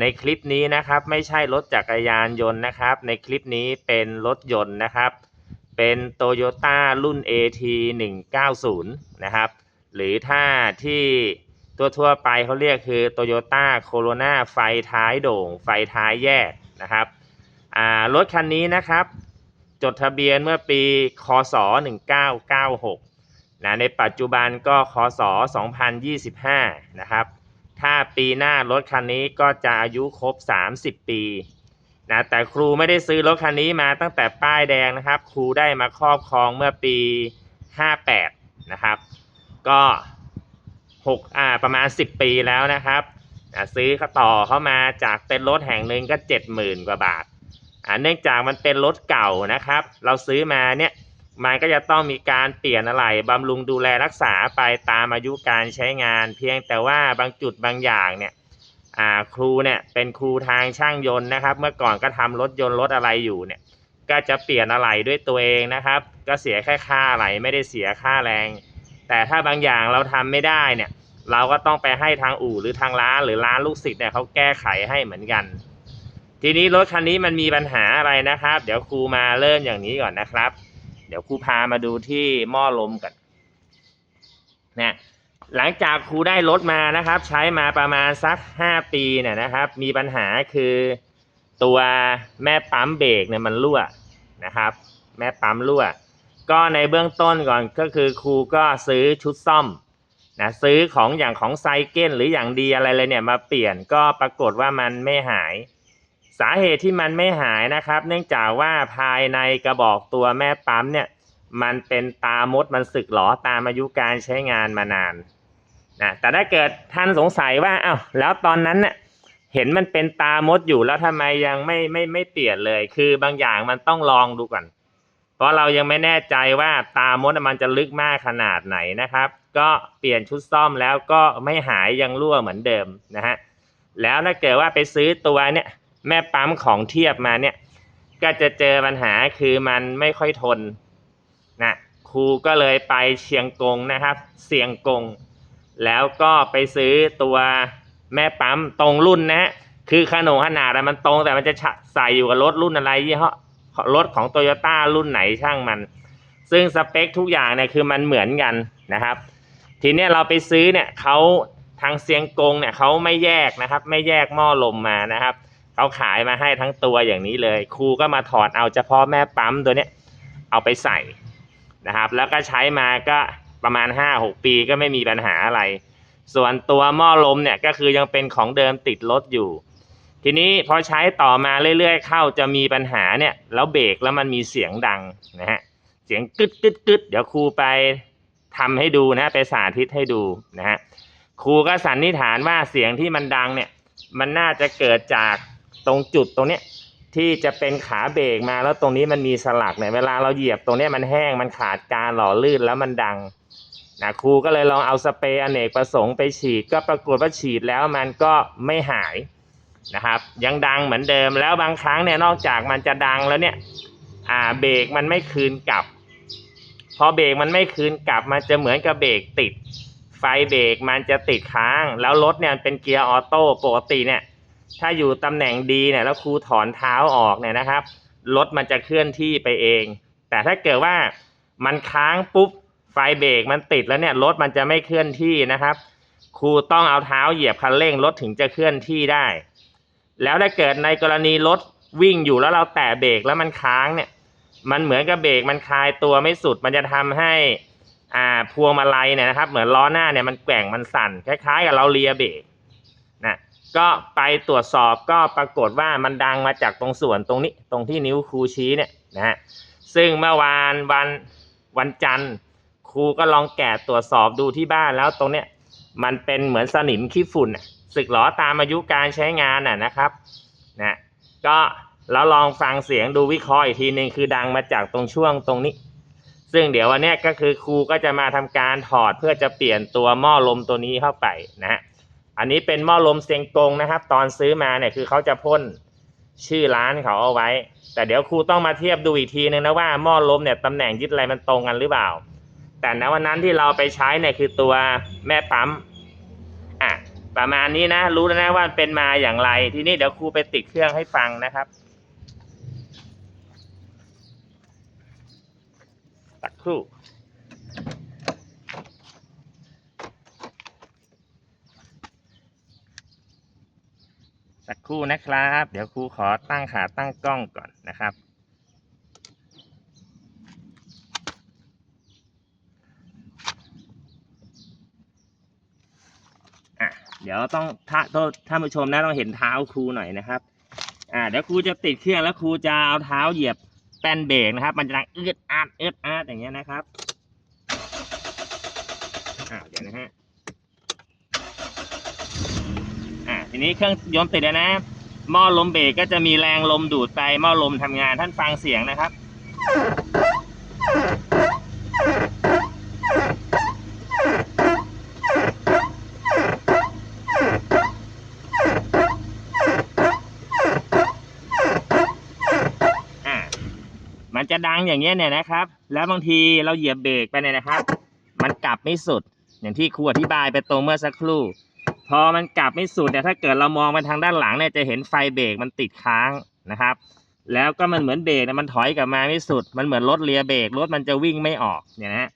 ในคลิปนี้นะครับไม่ใช่รถจักรยานยนต์นะครับ ในคลิปนี้เป็นรถยนต์นะครับ เป็น Toyota รุ่น AT 190นะครับ หรือถ้าที่ตัวทั่วไปเขาเรียกคือ Toyota Corona ไฟท้ายโด่ง ไฟท้ายแยกนะครับรถคันนี้นะครับจดทะเบียนเมื่อปีคศ 1996นะในปัจจุบันก็คศ 2025 นะครับ ถ้าปีหน้ารถคันนี้ก็จะอายุครบ 30 ปีนะแต่ครูไม่ได้ซื้อรถคันนี้มาตั้งแต่ป้ายแดงนะครับ ครูได้มาครอบครองเมื่อปี 58 นะครับ ก็6อ่าประมาณ 10 ปีแล้วนะครับอ่าซื้อเขาต่อเข้ามาจากเป็นรถแห่งหนึ่งก็ 70,000 กว่าบาทอ่าเนื่องจากมันเป็นรถเก่านะครับ เราซื้อมาเนี่ย มันก็จะต้องมีการเปลี่ยนอะไรบำรุงดูแลรักษาไปตามอายุการใช้งาน เพียงแต่ว่าบางจุดบางอย่างเนี่ยครูเนี่ยเป็นครูทางช่างยนต์นะครับ เมื่อก่อนก็ทำรถยนต์รถอะไรอยู่เนี่ย ก็จะเปลี่ยนอะไรด้วยตัวเองนะครับ ก็เสียแค่ค่าอะไรไม่ได้เสียค่าแรง แต่ถ้าบางอย่างเราทำไม่ได้เนี่ย เราก็ต้องไปให้ทางอู่หรือทางร้านหรือร้านลูกศิษย์เนี่ยเขาแก้ไขให้เหมือนกัน ทีนี้รถคันนี้มันมีปัญหาอะไรนะครับ เดี๋ยวครูมาเริ่มอย่างนี้ก่อนนะครับ เดี๋ยวครูพามาดูที่หม้อลมก่อนนะหลังจากครูได้รถมานะครับ ใช้มาประมาณสักห้าปีเนี่ยนะครับ มีปัญหาคือตัวแม่ปั๊มเบรกเนี่ยมันรั่วนะครับ แม่ปั๊มรั่ว ก็ในเบื้องต้นก่อนก็คือครูก็ซื้อชุดซ่อมนะซื้อของอย่างของไซเกิลหรืออย่างดีอะไรเลยเนี่ยมาเปลี่ยนก็ปรากฏว่ามันไม่หาย สาเหตุที่มันไม่หายนะครับ เนื่องจากว่าภายในกระบอกตัวแม่ปั๊มเนี่ยมันเป็นตามดมันสึกหรอตามอายุการใช้งานมานานนะแต่ถ้าเกิดท่านสงสัยว่าอ้าวแล้วตอนนั้นเน่ะเห็นมันเป็นตามดอยู่แล้วทำไมยังไม่ไม่ไม่เปลี่ยนเลย คือบางอย่างมันต้องลองดูก่อน เพราะเรายังไม่แน่ใจว่าตามดมันจะลึกมากขนาดไหนนะครับ ก็เปลี่ยนชุดซ่อมแล้วก็ไม่หายยังรั่วเหมือนเดิมนะฮะแล้วถ้าเกิดว่าไปซื้อตัวเนี่ย แม่ปั๊มของเทียบมาเนี่ย ก็จะเจอปัญหาคือมันไม่ค่อยทนนะครูก็เลยไปเชียงกงนะครับ เสียงกง แล้วก็ไปซื้อตัวแม่ปั๊มตรงรุ่นนะฮะคือขนงขนาดมันตรงแต่มันจะใส่อยู่กับรถรุ่นอะไรยี่ห้อรถของโตโยต้ารุ่นไหนช่างมัน ซึ่งสเปคทุกอย่างเนี่ยคือมันเหมือนกันนะครับ ทีเนี้ยเราไปซื้อเนี่ยเขาทางเซียงกงเนี่ยเขาไม่แยกนะครับ ไม่แยกหม้อลมมานะครับ เขาขายมาให้ทั้งตัวอย่างนี้เลย ครูก็มาถอดเอาเฉพาะแม่ปั๊มตัวเนี้ยเอาไปใส่นะครับ แล้วก็ใช้มาก็ประมาณ 5-6 ปีก็ไม่มีปัญหาอะไร ส่วนตัวหม้อลมเนี่ยก็คือยังเป็นของเดิมติดรถอยู่ ทีนี้พอใช้ต่อมาเรื่อยๆเข้าจะมีปัญหาเนี่ยแล้วเบรกแล้วมันมีเสียงดังนะฮะเสียงกึดกึดกึดเดี๋ยวครูไปทำให้ดูนะไปสาธิตให้ดูนะฮะครูก็สันนิษฐานว่าเสียงที่มันดังเนี่ยมันน่าจะเกิดจาก ตรงจุดตรงเนี้ยที่จะเป็นขาเบรกมาแล้วตรงนี้มันมีสลักเนี่ยเวลาเราเหยียบตรงเนี้ยมันแห้งมันขาดการหล่อลื่นแล้วมันดังนะครูก็เลยลองเอาสเปรย์อเนกประสงค์ไปฉีด ก็ปรากฏว่าฉีดแล้วมันก็ไม่หายนะครับ ยังดังเหมือนเดิมแล้วบางครั้งเนี่ยนอกจากมันจะดังแล้วเนี่ยอ่าเบรกมันไม่คืนกลับ พอเบรกมันไม่คืนกลับมันจะเหมือนกับเบรกติด ไฟเบรกมันจะติดค้าง แล้วรถเนี่ยเป็นเกียร์ออโต้ปกติเนี่ย ถ้าอยู่ตำแหน่งดีเนี่ยแล้วครูถอนเท้าออกเนี่ยนะครับรถมันจะเคลื่อนที่ไปเอง แต่ถ้าเกิดว่ามันค้างปุ๊บไฟเบรกมันติดแล้วเนี่ยรถมันจะไม่เคลื่อนที่นะครับ ครูต้องเอาเท้าเหยียบคันเร่งรถถึงจะเคลื่อนที่ได้ แล้วถ้าเกิดในกรณีรถวิ่งอยู่แล้วเราแตะเบรกแล้วมันค้างเนี่ย มันเหมือนกับเบรกมันคลายตัวไม่สุด มันจะทำให้อ่าพวงมาลัยเนี่ยนะครับ เหมือนล้อหน้าเนี่ยมันแกว่งมันสั่นคล้ายๆ กับเราเลียเบรก ก็ไปตรวจสอบก็ปรากฏว่ามันดังมาจากตรงส่วนตรงนี้ตรงที่นิ้วครูชี้เนี่ยนะฮะซึ่งเมื่อวานวันวันจันทร์ครูก็ลองแกะตรวจสอบดูที่บ้านแล้วตรงเนี้ยมันเป็นเหมือนสนิมขี้ฝุ่นสึกหรอตามอายุการใช้งานน่ะนะครับนะก็แล้วลองฟังเสียงดูวิเคราะห์อีกทีหนึ่งคือดังมาจากตรงช่วงตรงนี้ ซึ่งเดี๋ยววันนี้ก็คือครูก็จะมาทำการถอดเพื่อจะเปลี่ยนตัวหม้อลมตัวนี้เข้าไปนะฮะ อันนี้เป็นหม้อลมเซียงกงนะครับ ตอนซื้อมาเนี่ยคือเขาจะพ่นชื่อร้านเขาเอาไว้ แต่เดี๋ยวครูต้องมาเทียบดูอีกทีนึงนะว่าหม้อลมเนี่ยตำแหน่งยึดอะไรมันตรงกันหรือเปล่า แต่ณวันนั้นที่เราไปใช้เนี่ยคือตัวแม่ปั๊มอะประมาณนี้นะ รู้แล้วนะว่าเป็นมาอย่างไร ทีนี้เดี๋ยวครูไปติดเครื่องให้ฟังนะครับสักครู่ สักครู่นะครับ เดี๋ยวครูขอตั้งขาตั้งกล้องก่อนนะครับ อะ เดี๋ยวต้องถ้าต้องท่านผู้ชมนะต้องเห็นเท้าครูหน่อยนะครับ อ่า เดี๋ยวครูจะติดเครื่องแล้วครูจะเอาเท้าเหยียบแป้นเบรกนะครับ มันจะดังอืดอาดอืดอาดอย่างเงี้ยนะครับ อ่าเดี๋ยวนะฮะ ทีนี้เครื่องยนต์ติดแล้วนะหม้อลมเบรกก็จะมีแรงลมดูดไปหม้อลมทำงานท่านฟังเสียงนะครับอ่ามันจะดังอย่างเงี้ยเนี่ยนะครับ แล้วบางทีเราเหยียบเบรกไปเนี่ยนะครับ มันกลับไม่สุด อย่างที่ครูอธิบายไปตรงเมื่อสักครู่ อมันกลับไม่สุดเนี่ยถ้าเกิดเรามองไปทางด้านหลังเนี่ยจะเห็นไฟเบรกมันติดค้างนะครับ แล้วก็มันเหมือนเบรกเนี่ยมันถอยกลับมาไม่สุด มันเหมือนรถเลียเบรกรถมันจะวิ่งไม่ออกเนี่ยนะฮะ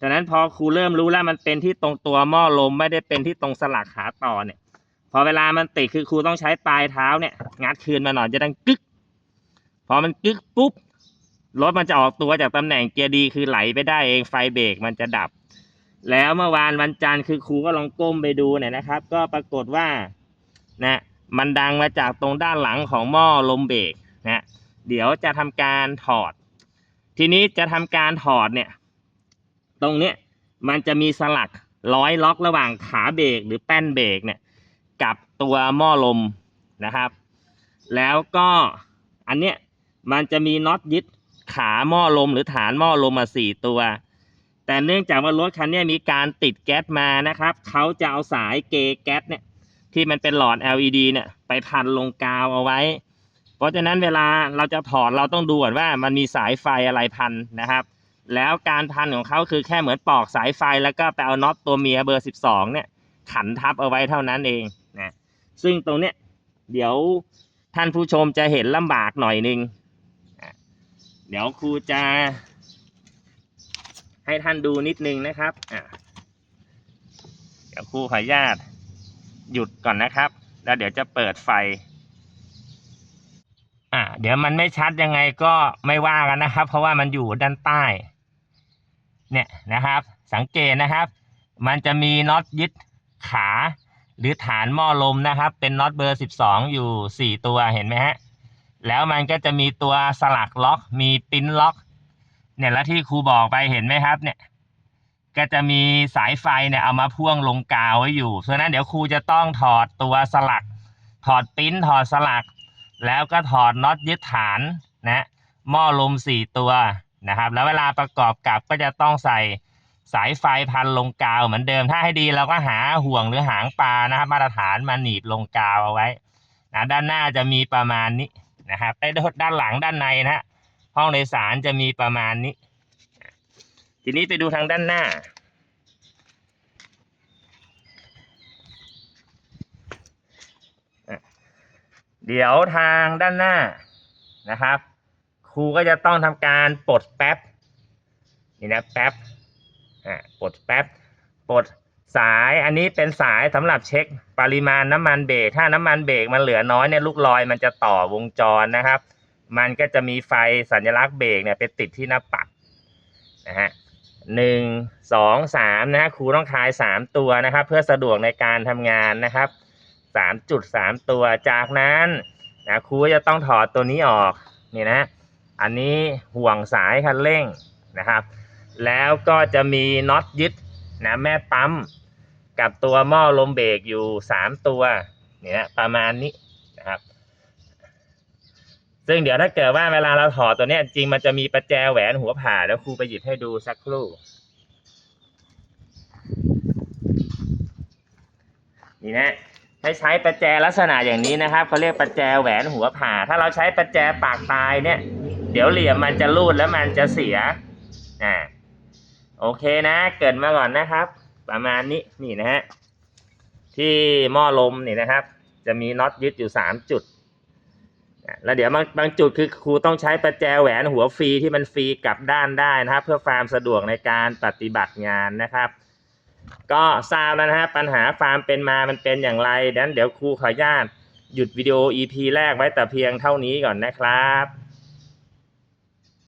ดังนั้นพอครูเริ่มรู้แล้วมันเป็นที่ตรงตัวหม้อลมไม่ได้เป็นที่ตรงสลักขาต่อเนี่ย พอเวลามันติดคือครูต้องใช้ปลายเท้าเนี่ยงัดคืนมาหน่อยจะดังกึก พอมันกึกปุ๊บรถมันจะออกตัวจากตำแหน่งเกียร์ดีคือไหลไปได้เองไฟเบรกมันจะดับ แล้วเมื่อวานวันจันทร์คือครูก็ลองก้มไปดูเนี่ยนะครับ ก็ปรากฏว่านะมันดังมาจากตรงด้านหลังของหม้อลมเบรกนะเดี๋ยวจะทำการถอด ทีนี้จะทำการถอดเนี่ย ตรงเนี้ยมันจะมีสลักร้อยล็อกระหว่างขาเบรกหรือแป้นเบรกเนี่ยกับตัวหม้อลมนะครับ แล้วก็อันเนี้ยมันจะมีน็อตยึดขาหม้อลมหรือฐานหม้อลมมาสี่ตัว แต่เนื่องจากว่ารถคันนี้มีการติดแก๊สมานะครับ เขาจะเอาสายเกแก๊สเนี่ยที่มันเป็นหลอด LED เนี่ยไปพันลงกาวเอาไว้ เพราะฉะนั้นเวลาเราจะถอดเราต้องดูก่อนว่ามันมีสายไฟอะไรพันนะครับ แล้วการพันของเขาคือแค่เหมือนปอกสายไฟแล้วก็ไปเอาน็อตตัวเมียเบอร์ 12 เนี่ยขันทับเอาไว้เท่านั้นเองนะซึ่งตรงเนี้ยเดี๋ยวท่านผู้ชมจะเห็นลำบากหน่อยนึง เดี๋ยวครูจะ ให้ท่านดูนิดนึงนะครับอะเดี๋ยวครูขออนุญาตหยุดก่อนนะครับ แล้วเดี๋ยวจะเปิดไฟ อะเดี๋ยวมันไม่ชัดยังไงก็ไม่ว่ากันนะครับ เพราะว่ามันอยู่ด้านใต้ เนี่ยนะครับ สังเกตนะครับ มันจะมีน็อตยึดขา หรือฐานหม้อลมนะครับ เป็นน็อตเบอร์ 12 อยู่ 4 ตัวเห็นไหมฮะแล้วมันก็จะมีตัวสลักล็อก มีปิ้นล็อก เนี่ยแล้วที่ครูบอกไปเห็นไหมครับ เนี่ย ก็จะมีสายไฟเนี่ยเอามาพ่วงลงกาวไว้อยู่เพราะฉะนั้นเดี๋ยวครูจะต้องถอดตัวสลัก ถอดปิ้นถอดสลัก แล้วก็ถอดน็อตยึดฐานนะหม้อลมสี่ตัวนะครับ แล้วเวลาประกอบกับก็จะต้องใส่สายไฟพันลงกาวเหมือนเดิมถ้าให้ดีเราก็หาห่วงหรือหางปลานะครับ มาตรฐานมาหนีบลงกาวเอาไว้นะด้านหน้าจะมีประมาณนี้นะครับไอ้ด้านหลังด้านในนะฮะ ห้องโดยสารจะมีประมาณนี้ ทีนี้ไปดูทางด้านหน้า เดี๋ยวทางด้านหน้านะครับ ครูก็จะต้องทำการปลดแป๊บนี่นะแป๊บอ่าปลดแป๊บปลดสายอันนี้เป็นสายสำหรับเช็คปริมาณน้ำมันเบรกถ้าน้ำมันเบรกมันเหลือน้อยเนี่ยลูกลอยมันจะต่อวงจรนะครับ มันก็จะมีไฟสัญลักษณ์เบรกเนี่ยไปติดที่หน้าปัดนะฮะหนึ่งสองสามนะฮะครูต้องคลายสามตัวนะครับ เพื่อสะดวกในการทำงานนะครับสามจุดสามตัวจากนั้นนะครูจะต้องถอดตัวนี้ออกนี่นะอันนี้ห่วงสายคันเร่งนะครับ แล้วก็จะมีน็อตยึดนะแม่ปั๊มกับตัวหม้อลมเบรกอยู่สามตัวเนี่ยประมาณนี้ ซึ่งเดี๋ยวถ้าเกิดว่าเวลาเราถอดตัวนี้จริงมันจะมีประแจแหวนหัวผ่าแล้วครูไปหยิบให้ดูสักครู่ นี่นะให้ใช้ประแจลักษณะอย่างนี้นะครับเขาเรียกประแจแหวนหัวผ่า ถ้าเราใช้ประแจปากตายเนี่ย เดี๋ยวเหลี่ยมมันจะรูดแล้วมันจะเสียอ่าโอเคนะ เกิดมาก่อนนะครับ ประมาณนี้นี่นะฮะที่หม้อลมนี่นะครับ จะมีน็อตยึดอยู่สามจุด แล้วเดี๋ยวบางบางจุดคือครูต้องใช้ประแจแหวนหัวฟรีที่มันฟรีกลับด้านได้นะครับ เพื่อความสะดวกในการปฏิบัติงานนะครับ ก็ทราบแล้วนะฮะปัญหาความเป็นมามันเป็นอย่างไรดังนั้นเดี๋ยวครูขออนุญาตหยุดวิดีโอ EP แรกไว้แต่เพียงเท่านี้ก่อนนะครับ